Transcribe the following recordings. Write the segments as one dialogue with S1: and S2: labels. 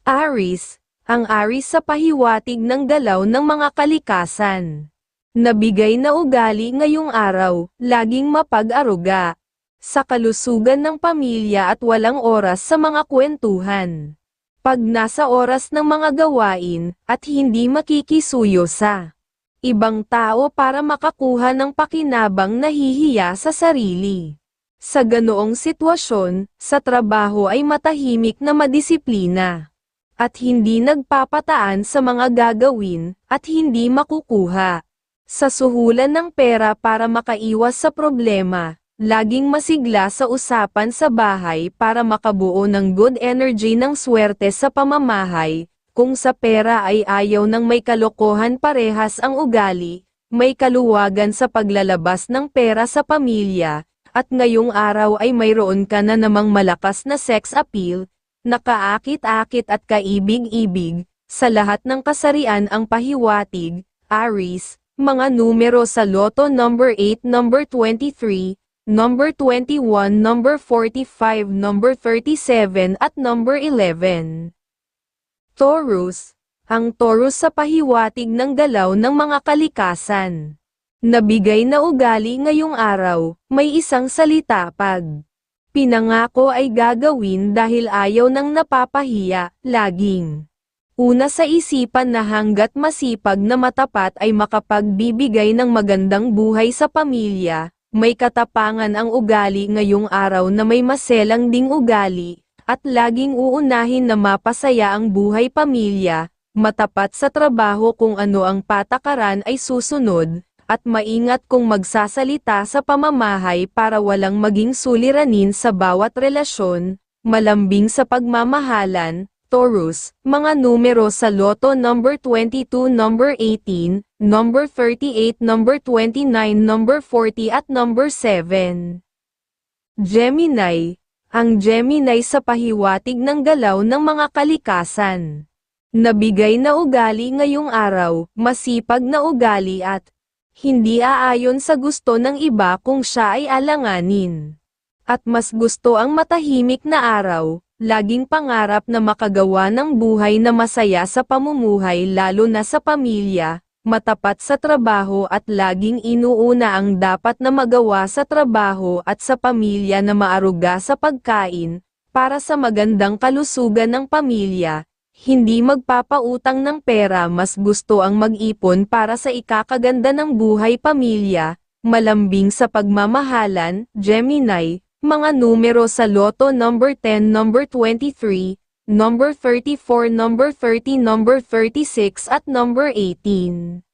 S1: Aris, ang Aris sa pahiwatig ng galaw ng mga kalikasan. Nabigay na ugali ngayong araw, laging mapag-aruga. Sa kalusugan ng pamilya at walang oras sa mga kwentuhan. Pag nasa oras ng mga gawain, at hindi makikisuyo sa ibang tao para makakuha ng pakinabang nahihiya sa sarili. Sa ganoong sitwasyon, sa trabaho ay matahimik na madisiplina. At hindi nagpapataan sa mga gagawin, at hindi makukuha. Sa suhulan ng pera para makaiwas sa problema, laging masigla sa usapan sa bahay para makabuo ng good energy ng swerte sa pamamahay, kung sa pera ay ayaw ng may kalokohan parehas ang ugali, may kaluwagan sa paglalabas ng pera sa pamilya, at ngayong araw ay mayroon ka na namang malakas na sex appeal, nakaakit-akit at kaibig-ibig, sa lahat ng kasarian ang pahiwatig, Aries, mga numero sa Lotto number 8 number 23, number 21 number 45 number 37 at number 11. Taurus, ang Taurus sa pahiwatig ng galaw ng mga kalikasan. Nabigay na ugali ngayong araw, may isang salita pag pinangako ay gagawin dahil ayaw ng napapahiya, laging. Una sa isipan na hanggat masipag na matapat ay makapagbibigay ng magandang buhay sa pamilya, may katapangan ang ugali ngayong araw na may maselang ding ugali, at laging uunahin na mapasaya ang buhay pamilya, matapat sa trabaho kung ano ang patakaran ay susunod, at maingat kung magsasalita sa pamamahay para walang maging suliranin sa bawat relasyon, malambing sa pagmamahalan, Taurus, mga numero sa Lotto number 22, number 18, number 38, number 29, number 40 at number 7. Gemini, ang Gemini sa pahiwatig ng galaw ng mga kalikasan. Nabigay na ugali ngayong araw, masipag na ugali at hindi aayon sa gusto ng iba kung siya ay alanganin. At mas gusto ang matahimik na araw, laging pangarap na makagawa ng buhay na masaya sa pamumuhay lalo na sa pamilya, matapat sa trabaho at laging inuuna ang dapat na magawa sa trabaho at sa pamilya na maaruga sa pagkain, para sa magandang kalusugan ng pamilya, hindi magpapautang ng pera mas gusto ang mag-ipon para sa ikakaganda ng buhay pamilya, malambing sa pagmamahalan, Gemini, mga numero sa Lotto number 10, number 23, number 34, number 30, number 36 at number 18.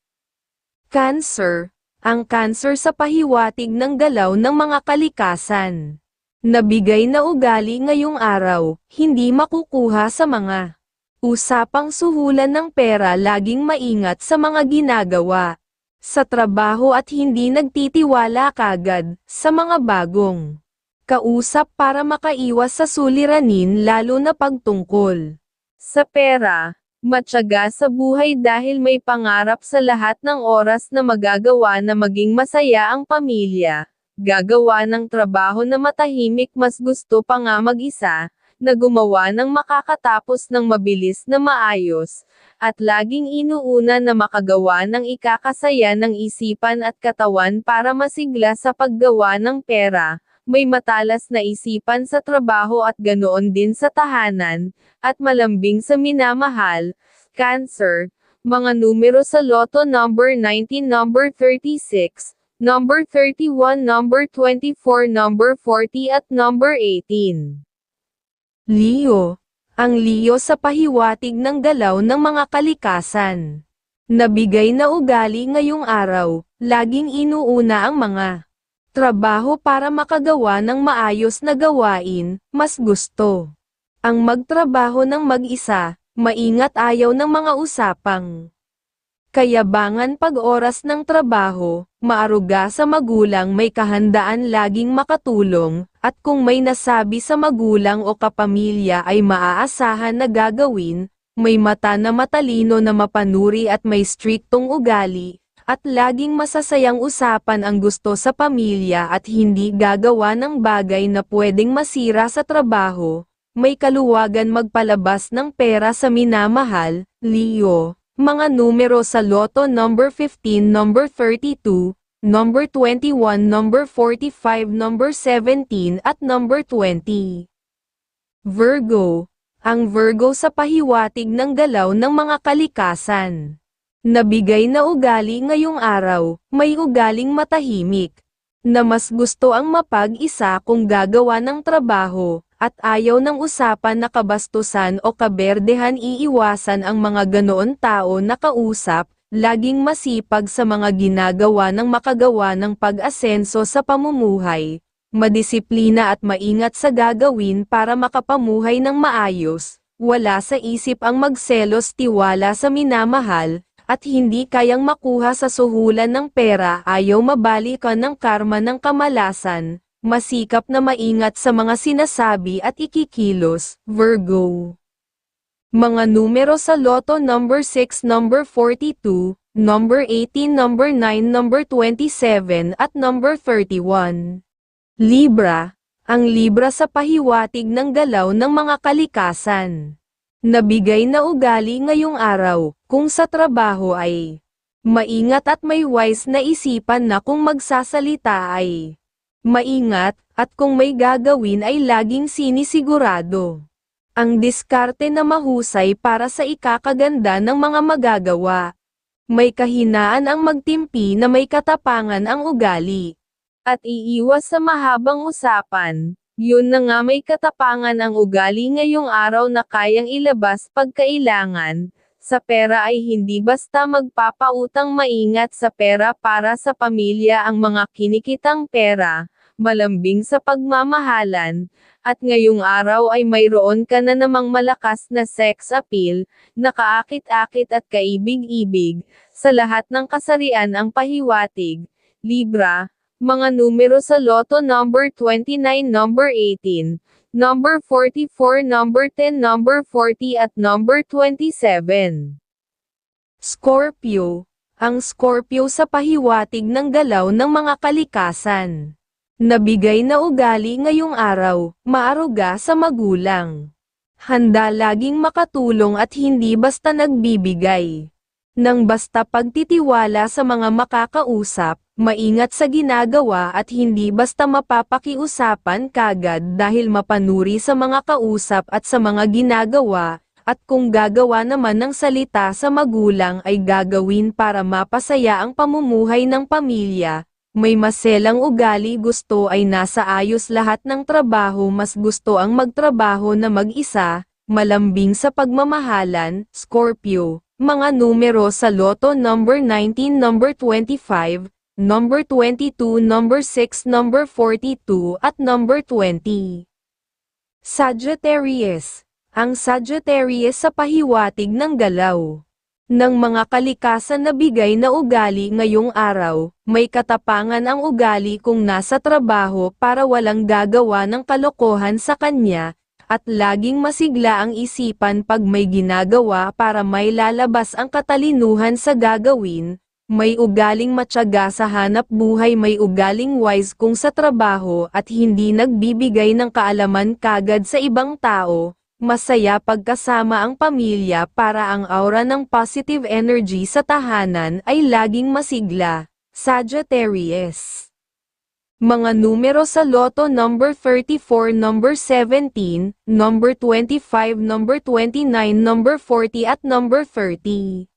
S1: Cancer, ang cancer sa pahiwatig ng galaw ng mga kalikasan. Nabigay na ugali ngayong araw, hindi makukuha sa mga usapang suhulan ng pera laging maingat sa mga ginagawa sa trabaho at hindi nagtitiwala kagad sa mga bagong kausap para makaiwas sa suliranin lalo na pagtungkol sa pera, matyaga sa buhay dahil may pangarap sa lahat ng oras na magagawa na maging masaya ang pamilya, gagawa ng trabaho na matahimik mas gusto pa nga mag-isa, na gumawa ng makakatapos ng mabilis na maayos, at laging inuuna na makagawa ng ikakasaya ng isipan at katawan para masigla sa paggawa ng pera, may matalas na isipan sa trabaho at ganoon din sa tahanan, at malambing sa minamahal, Cancer, mga numero sa Lotto number 19, number 36, number 31, number 24, number 40 at number 18. Leo, ang Leo sa pahiwatig ng galaw ng mga kalikasan. Nabigay na ugali ngayong araw, laging inuuna ang mga trabaho para makagawa ng maayos na gawain, mas gusto. Ang magtrabaho ng mag-isa, maingat ayaw ng mga usapang. Kayabangan pag oras ng trabaho, maaruga sa magulang may kahandaan laging makatulong, at kung may nasabi sa magulang o kapamilya ay maaasahan na gagawin, may mata na matalino na mapanuri at may striktong ugali, at laging masasayang usapan ang gusto sa pamilya at hindi gagawa ng bagay na pwedeng masira sa trabaho, may kaluwagan magpalabas ng pera sa minamahal, Leo. Mga numero sa Lotto number 15, number 32, number 21, number 45, number 17 at number 20. Virgo. Ang Virgo sa pahiwatig ng galaw ng mga kalikasan. Nabigay na ugali ngayong araw, may ugaling matahimik. Na mas gusto ang mapag-isa kung gagawa ng trabaho, at ayaw ng usapan na kabastusan o kaberdehan iiwasan ang mga ganoon tao na kausap, laging masipag sa mga ginagawa ng makagawa ng pag-asenso sa pamumuhay, madisiplina at maingat sa gagawin para makapamuhay ng maayos, wala sa isip ang magselos tiwala sa minamahal, at hindi kayang makuha sa suhulan ng pera. Ayaw mabalikan ng karma ng kamalasan, masikap na maingat sa mga sinasabi at ikikilos, Virgo. Mga numero sa Lotto number 6, number 42, number 18, number 9, number 27 at number 31. Libra, ang Libra sa pahiwatig ng galaw ng mga kalikasan. Nabigay na ugali ngayong araw, kung sa trabaho ay maingat at may wise na isipan na kung magsasalita ay maingat, at kung may gagawin ay laging sinisigurado. Ang diskarte na mahusay para sa ikakaganda ng mga magagawa. May kahinaan ang magtimpi na may katapangan ang ugali. At iiwas sa mahabang usapan, yun na nga may katapangan ang ugali ngayong araw na kayang ilabas pagkailangan. Sa pera ay hindi basta magpapautang maingat sa pera para sa pamilya ang mga kinikitang pera, malambing sa pagmamahalan, at ngayong araw ay mayroon ka na namang malakas na sex appeal, nakaakit-akit at kaibig-ibig, sa lahat ng kasarian ang pahiwatig. Libra, mga numero sa Lotto number 29, number 18, number 44, number 10, number 40 at number 27. Scorpio. Ang Scorpio sa pahiwatig ng galaw ng mga kalikasan. Nabigay na ugali ngayong araw, maaruga sa magulang. Handa laging makatulong at hindi basta nagbibigay. Nang basta pagtitiwala sa mga makakausap, maingat sa ginagawa at hindi basta mapapakiusapan kagad dahil mapanuri sa mga kausap at sa mga ginagawa, at kung gagawa naman ng salita sa magulang ay gagawin para mapasaya ang pamumuhay ng pamilya, may maselang ugali gusto ay nasa ayos lahat ng trabaho mas gusto ang magtrabaho na mag-isa, malambing sa pagmamahalan, Scorpio. Mga numero sa Lotto number 19, number 25, number 22, number 6, number 42 at number 20. Sagittarius. Ang Sagittarius sa pahiwatig ng galaw ng mga kalikasan na bigay na ugali ngayong araw, may katapangan ang ugali kung nasa trabaho para walang gagawa ng kalokohan sa kanya, at laging masigla ang isipan pag may ginagawa para may lalabas ang katalinuhan sa gagawin, may ugaling matyaga sa hanap buhay may ugaling wise kung sa trabaho at hindi nagbibigay ng kaalaman kagad sa ibang tao, masaya pagkasama ang pamilya para ang aura ng positive energy sa tahanan ay laging masigla. Sagittarius mga numero sa Lotto number 34, number 17, number 25, number 29, number 40 at number 30.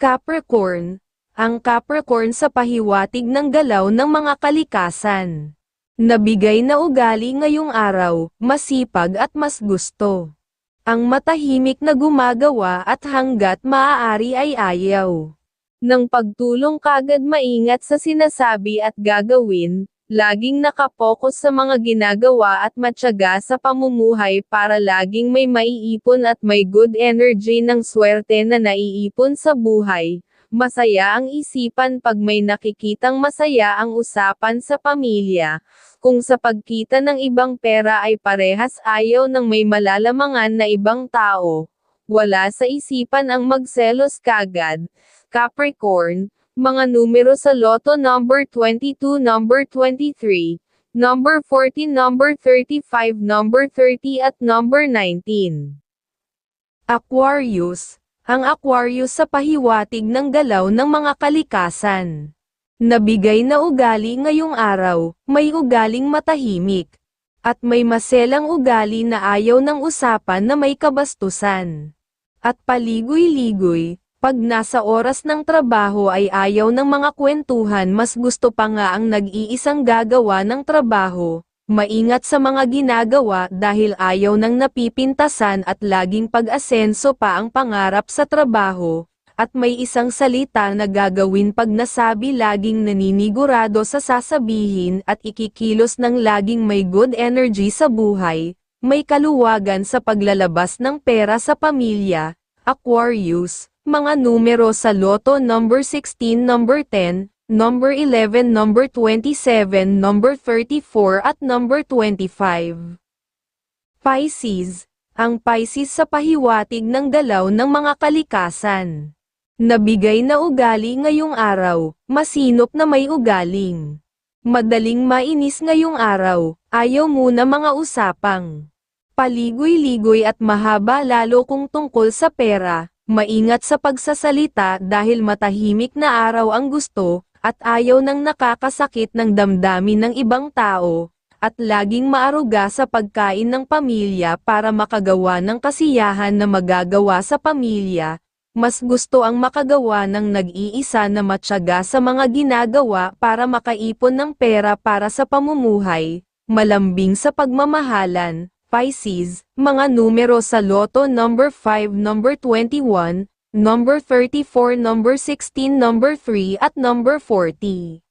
S1: Capricorn. Ang Capricorn sa pahiwatig ng galaw ng mga kalikasan. Nabigay na ugali ngayong araw, masipag at mas gusto. Ang matahimik na gumagawa at hanggat maaari ay ayaw ng pagtulong kagad maingat sa sinasabi at gagawin, laging nakapokus sa mga ginagawa at matyaga sa pamumuhay para laging may maiipon at may good energy ng swerte na naiipon sa buhay. Masaya ang isipan pag may nakikitang masaya ang usapan sa pamilya. Kung sa pagkita ng ibang pera ay parehas ayaw ng may malalamangan na ibang tao, wala sa isipan ang magselos kagad. Capricorn, mga numero sa Lotto number 22, number 23, number 40, number 35, number 30 at number 19. Aquarius, ang Aquarius sa pahiwatig ng galaw ng mga kalikasan. Nabigay na ugali ngayong araw, may ugaling matahimik. At may maselang ugali na ayaw ng usapan na may kabastusan. At paligoy-ligoy, pag nasa oras ng trabaho ay ayaw ng mga kwentuhan mas gusto pa nga ang nag-iisang gagawa ng trabaho, maingat sa mga ginagawa dahil ayaw ng napipintasan at laging pag-asenso pa ang pangarap sa trabaho, at may isang salita na gagawin pag nasabi laging naninigurado sa sasabihin at ikikilos ng laging may good energy sa buhay, may kaluwagan sa paglalabas ng pera sa pamilya, Aquarius, mga numero sa loto number 16, number 10, number 11, number 27, number 34 at number 25. Pisces, ang Pisces sa pahiwatig ng galaw ng mga kalikasan. Nabigay na ugali ngayong araw, masinop na may ugaling. Madaling mainis ngayong araw, ayaw muna mga usapang. Paligoy-ligoy at mahaba lalo kung tungkol sa pera, maingat sa pagsasalita dahil matahimik na araw ang gusto, at ayaw ng nakakasakit ng damdamin ng ibang tao, at laging maaruga sa pagkain ng pamilya para makagawa ng kasiyahan na magagawa sa pamilya, mas gusto ang makagawa ng nag-iisa na matyaga sa mga ginagawa para makaipon ng pera para sa pamumuhay, malambing sa pagmamahalan, Pisces, mga numero sa loto number 5, number 21, number 34, number 16, number 3 at number 40.